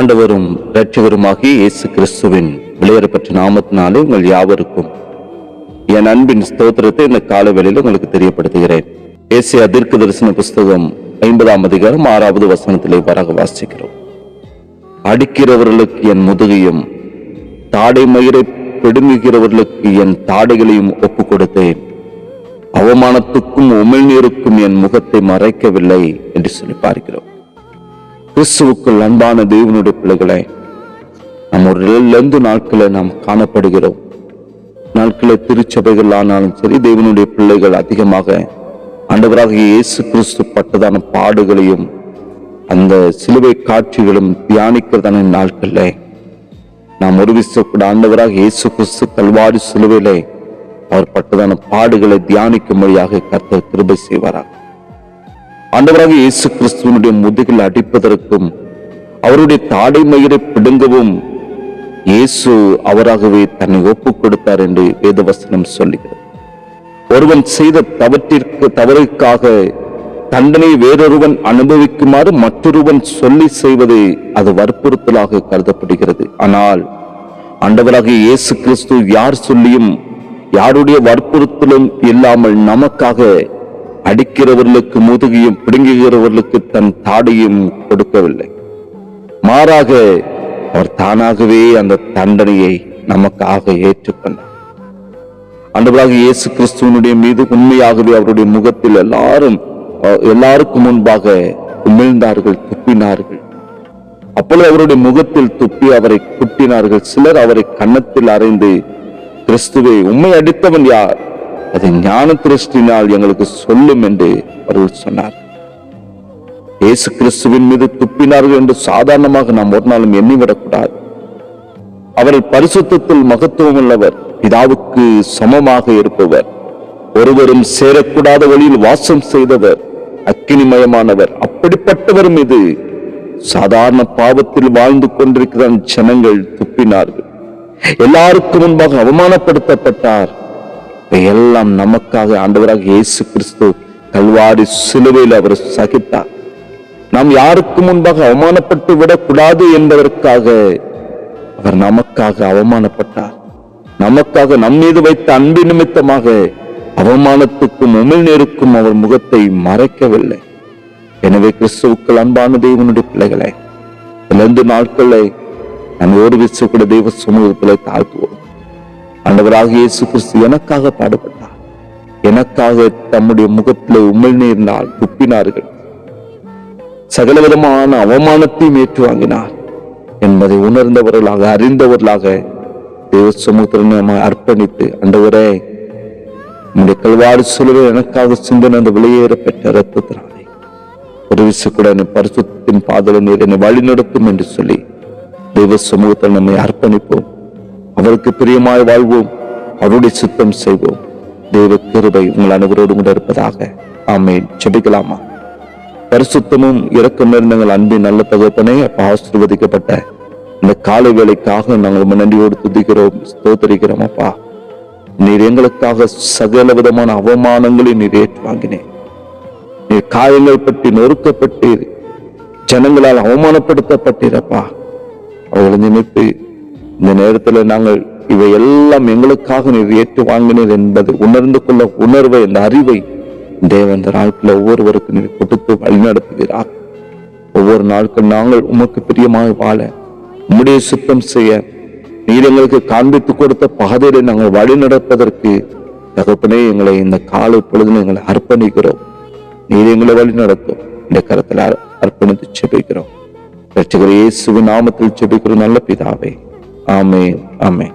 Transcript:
ஆண்டவரும் இரட்சகருமாகிய இயேசு கிறிஸ்துவின் விளையாடப்பட்ட நாமத்தினாலே உங்கள் யாவருக்கும் என் அன்பின் ஸ்தோத்திரத்தை இந்த காலவேளையில் உங்களுக்கு தெரியப்படுத்துகிறேன். ஏசியா தீர்க்க தரிசன புஸ்தகம் ஐம்பதாம் அதிகாரம் ஆறாவது வசனத்திலே வராக வாசிக்கிறோம். அடிக்கிறவர்களுக்கு என் முதுகையும் தாடை மயிரை பிடுங்குகிறவர்களுக்கு என் தாடைகளையும் ஒப்புக் கொடுத்தேன் அவமானத்துக்கும் உமிழ்நீருக்கும் என் முகத்தை மறைக்கவில்லை என்று சொல்லி பார்க்கிறோம். கிறிஸ்துவுக்குள் அன்பான தேவனுடைய பிள்ளைகளை நம்ம ஒரு இருந்து நாட்களை நாம் காணப்படுகிறோம். நாட்களை திருச்சபைகள் ஆனாலும் சரி தேவனுடைய பிள்ளைகள் அதிகமாக ஆண்டவராக இயேசு கிறிஸ்து பட்டதான பாடுகளையும் அந்த சிலுவை காட்சிகளும் தியானிக்கிறதான நாட்களில் நாம் ஒரு விசக்கூட ஆண்டவராக இயேசு கிறிஸ்து கல்வாரி சிலுவையிலே அவர் பட்டதான பாடுகளை தியானிக்கும்படியாக கர்த்தர் கிருபை செய்வாராக. ஆண்டவராக இயேசு கிறிஸ்துவனுடைய முதுகில் அடிப்பதற்கும் அவருடைய தாடை மயிரை பிடுங்கவும் இயேசு அவராகவே தன்னை ஒப்புக் கொடுத்தார் என்று வேதவசனம் சொல்லுகிறது. ஒருவன் செய்த தவற்றிற்கு தவறுக்காக தண்டனை வேறொருவன் அனுபவிக்குமாறு மற்றொருவன் சொல்லி செய்வது அது வற்புறுத்தலாக கருதப்படுகிறது. ஆனால் ஆண்டவராக இயேசு கிறிஸ்து யார் சொல்லியும் யாருடைய வற்புறுத்தலும் இல்லாமல் நமக்காக அடிக்கிறவர்களுக்கு முதுகையும் பிடுங்குகிறவர்களுக்கு தன் தாடியும் கொடுக்கவில்லை. மாறாக அவர் தானாகவே அந்த தண்டனையை நமக்காக ஏற்றுக்கொண்டார். ஆண்டவராக இயேசு கிறிஸ்துவனுடைய மீது உண்மையாகவே அவருடைய முகத்தில் எல்லாரும் அஹ், எல்லாருக்கும் முன்பாக உமிழ்ந்தார்கள் துப்பினார்கள். அப்பொழுது அவருடைய முகத்தில் துப்பி அவரை குட்டினார்கள். சிலர் அவரை கன்னத்தில் அறைந்து கிறிஸ்துவை உண்மை அடித்தவன் யார்? அதை ஞான திருஷ்டினால் எங்களுக்கு சொல்லும் என்று அவர்கள் சொன்னார். இயேசு கிறிஸ்துவின் மீது துப்பினார்கள் என்று சாதாரணமாக நாம் ஒரு நாளும் எண்ணிவிடக்கூடாது. அவரை பரிசுத்தத்தில் மகத்துவம் உள்ளவர் பிதாவுக்கு சமமாக இருப்பவர் ஒருவரும் சேரக்கூடாத வழியில் வாசம் செய்தவர் அக்கினிமயமானவர் அப்படிப்பட்டவர் மீது சாதாரண பாவத்தில் வாழ்ந்து கொண்டிருக்கிற ஜனங்கள் துப்பினார்கள். எல்லாருக்கும் முன்பாக அவமானப்படுத்தப்பட்டார். எல்லாம் நமக்காக ஆண்டவராக இயேசு கிறிஸ்து கல்வாரி சிலுவையில் அவர் சகித்தார். நாம் யாருக்கு முன்பாக அவமானப்பட்டு விடக்கூடாது என்பதற்காக அவர் நமக்காக அவமானப்பட்டார். நமக்காக நம் மீது வைத்த அன்பு நிமித்தமாக அவமானத்துக்கும் உமிழ்நீருக்கும் அவர் முகத்தை மறைக்கவில்லை. எனவே கிறிஸ்துவுக்கள் அன்பான தேவனுடைய பிள்ளைகளை இரண்டு நாட்களை நான் ஒரு விசுக்கூட தெய்வ சமூகத்தில் தாழ்த்துவோம். ஆண்டவராக இயேசு கிறிஸ்து எனக்காக பாடுபட்டார். எனக்காக தம்முடைய முகத்திலே உமிழ்நீர்னால் துப்பினார்கள். சகலவிதமான அவமானத்தையும் ஏற்று வாங்கினார். என்பதை உணர்ந்தவர்களாக அறிந்தவர்களாக தேவ சமூகத்தில் நம்ம அர்ப்பணித்து ஆண்டவரே உங்களுடைய கல்வாடு சொல்லுவே எனக்காக சிந்தனை அந்த வெளியேற பெற்ற ரத்தத்தினாலே ஒரு விசு கூட என்னை பரிசுத்தின் பாதல நீர் என்னை வழிநடத்தும் என்று சொல்லி தெய்வ சமூகத்தில் நம்மை அர்ப்பணிப்போம். அவருக்கு பிரியமாய் வாழ்வோம். அவருடைய சுத்தம் செய்வோம். தெய்வ கிருபை உங்கள் அனைவரோடு கூட இருப்பதாக. ஆமேன். செபிக்கலாமா பரிசுத்தமும் இறக்கம் இருந்தங்கள் அன்பின் நல்ல தகப்பனே அப்ப ஆசீர்வதிக்கப்பட்ட இந்த காலை வேலைக்காக நாங்கள் நன்றியோடு துதிக்கிறோம் ஸ்தோத்தரிக்கிறோம் அப்பா. நீர் எங்களுக்காக சகல விதமான அவமானங்களை நீர் ஏற்று வாங்கினேன் நீர் காயங்கள் பற்றி நொறுக்கப்பட்டீர். ஜனங்களால் அவமானப்படுத்தப்பட்டீரப்பா அவர்களை நினைத்து இந்த நேரத்தில் நாங்கள் இவை எல்லாம் எங்களுக்காக நீர் ஏற்று வாங்கினீர் என்பதை உணர்ந்து கொள்ள உணர்வை இந்த அறிவை தேவன் இந்த நாட்களில் ஒவ்வொருவருக்கு நீர் கொடுத்து வழிநடத்துகிறார். ஒவ்வொரு நாட்கள் நாங்கள் உமக்கு பிரியமாக வாழ உம்முடைய சுத்தம் செய்ய நீர் எங்களுக்கு காண்பித்து கொடுத்த பாதையில நாங்கள் வழி நடப்பதற்கு தகப்பனே எங்களை இந்த காலை பொழுது எங்களை அர்ப்பணிக்கிறோம். நீர் எங்களை வழி நடத்தும் இந்த கரத்தில் அர்ப்பணித்து செபிக்கிறோம். ரட்சகர் இயேசுவின் நாமத்தில் செபிக்கிறோம். நல்ல பிதாவே ஆமென் ஆமென்